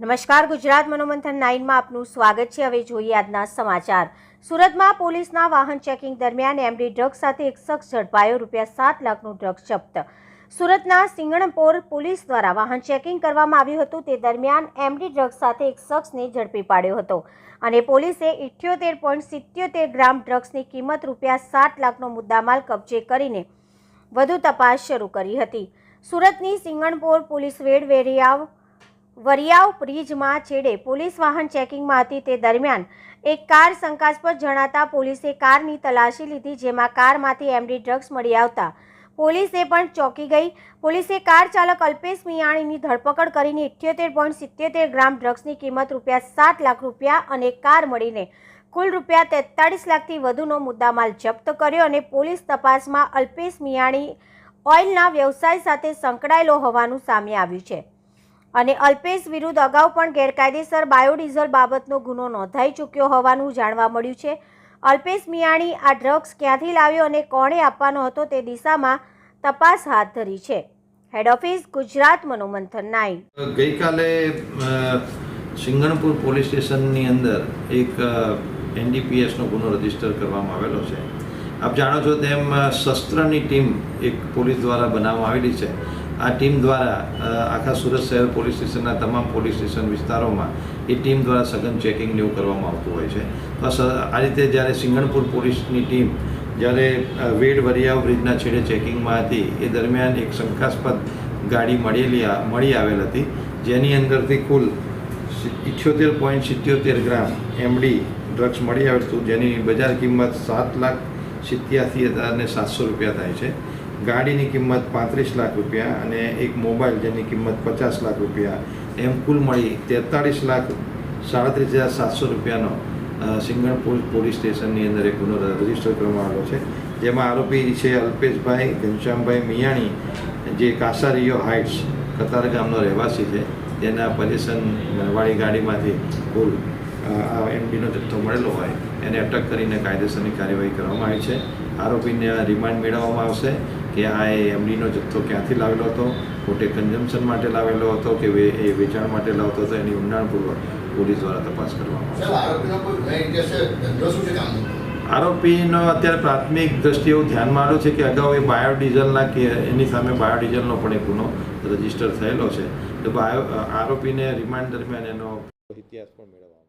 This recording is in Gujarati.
નમસ્કાર, ગુજરાત મનોમંથન નાઇનમાં આપનું સ્વાગત છે. હવે જોઈએ આજના સમાચાર. સુરતમાં પોલીસના વાહન ચેકિંગ દરમિયાન એમડી ડ્રગ્સ સાથે એક શખ્સ ઝડપાયો, રૂપિયા સાત લાખનું ડ્રગ્સ જપ્ત. સુરતના સિંગણપોર પોલીસ દ્વારા વાહન ચેકિંગ કરવામાં આવ્યું હતું. તે દરમિયાન એમડી ડ્રગ્સ સાથે એક શખ્સને ઝડપી પાડ્યો હતો અને પોલીસે ઇઠ્યોતેર પોઈન્ટ સિત્યોતેર ગ્રામ ડ્રગ્સની કિંમત રૂપિયા સાત લાખનો મુદ્દામાલ કબજે કરીને વધુ તપાસ શરૂ કરી હતી. સુરતની સિંગણપોર પોલીસ વેડ વેરિયાવ વરિયાવ બ્રિજમાં છેડે પોલીસ વાહન ચેકિંગમાં હતી તે દરમિયાન એક કાર શંકાસ્પદ જણાતા પોલીસે કારની તલાશી લીધી જેમાં કારમાંથી એમડી ડ્રગ્સ મળી આવતા પોલીસે પણ ચોંકી ગઈ. પોલીસે કાર ચાલક અલ્પેશ મિયાણીની ધરપકડ કરીને ઇઠ્યોતેર પોઈન્ટ સિત્યોતેર ગ્રામ ડ્રગ્સની કિંમત રૂપિયા સાત લાખ રૂપિયા અને કાર મળીને કુલ રૂપિયા તેતાળીસ લાખથી વધુનો મુદ્દામાલ જપ્ત કર્યો અને પોલીસ તપાસમાં અલ્પેશ મિયાણી ઓઇલના વ્યવસાય સાથે સંકળાયેલો હોવાનું સામે આવ્યું છે. અને અલ્પેશ વિરુદ્ધ અગાઉ પણ ગેરકાયદેસર બાયોડીઝલ બાબતનો ગુનો નોંધાઈ ચૂક્યો હોવાનું જાણવા મળ્યું છે. અલ્પેશ મિયાણી આ ડ્રગ્સ ક્યાંથી લાવ્યો અને કોણે આપવાનો હતો તે દિશામાં તપાસ હાથ ધરી છે. હેડ ઓફિસ ગુજરાત મનોમંથન નાઈ ગઈકાલે સિંગણપુર પોલીસ સ્ટેશનની અંદર એક એનડીપીએસનો ગુનો રજિસ્ટર કરવામાં આવેલો છે. આપ જાણો છો તેમ શસ્ત્રની ટીમ એક પોલીસ દ્વારા બનાવવામાં આવેલી છે. આ ટીમ દ્વારા આખા સુરત શહેર પોલીસ સ્ટેશનના તમામ પોલીસ સ્ટેશન વિસ્તારોમાં એ ટીમ દ્વારા સઘન ચેકિંગ એવું કરવામાં આવતું હોય છે. બસ આ રીતે જ્યારે સિંગણપુર પોલીસની ટીમ જ્યારે વેડ વરિયાવ બ્રિજના છેડે ચેકિંગમાં હતી, એ દરમિયાન એક શંકાસ્પદ ગાડી મળેલી મળી આવેલ હતી, જેની અંદરથી કુલ ઇઠ્યોતેર પોઈન્ટ સિત્યોતેર ગ્રામ એમડી ડ્રગ્સ મળી આવેલ હતું, જેની બજાર કિંમત સાત લાખ સિત્યાસી હજાર ને સાતસો રૂપિયા થાય છે. ગાડીની કિંમત પાંત્રીસ લાખ રૂપિયા અને એક મોબાઈલ જેની કિંમત પચાસ લાખ રૂપિયા. એમ કુલ મળી તેતાળીસ લાખ સાડત્રીસ હજાર સાતસો રૂપિયાનો સિંગણપુર પોલીસ સ્ટેશનની અંદર એક ગુનો રજિસ્ટર કરવામાં આવ્યો છે. જેમાં આરોપી છે અલ્પેશભાઈ, ઘનશ્યામભાઈ મિયાણી, જે કાસારીયો હાઇટ્સ, કતાર ગામનો રહેવાસી છે. તેના પજેશન વાળી ગાડીમાંથી કુલ એમડીનો જથ્થો મળેલો હોય, એને અટક કરીને કાયદેસરની કાર્યવાહી કરવામાં આવી છે. આરોપીને રિમાન્ડ મેળવવામાં આવશે. કે આ એમડીનો જથ્થો ક્યાંથી લાવેલો હતો? પોતે કન્ઝમ્પશન માટે લાવેલો હતો કે વે- એ વેચાણ માટે લાવતો હતો? એની ઊંડાણપૂર્વક પોલીસ દ્વારા તપાસ કરવામાં આરોપીનો અત્યારે પ્રાથમિક દ્રષ્ટિએ એવું ધ્યાનમાં આવ્યું છે કે અગાઉ એ બાયોડીઝલના કે એની સામે બાયોડીઝલનો પણ એક ગુનો રજિસ્ટર થયેલો છે. તો આરોપીને રિમાન્ડ દરમિયાન એનો ઇતિહાસ પણ મેળવવામાં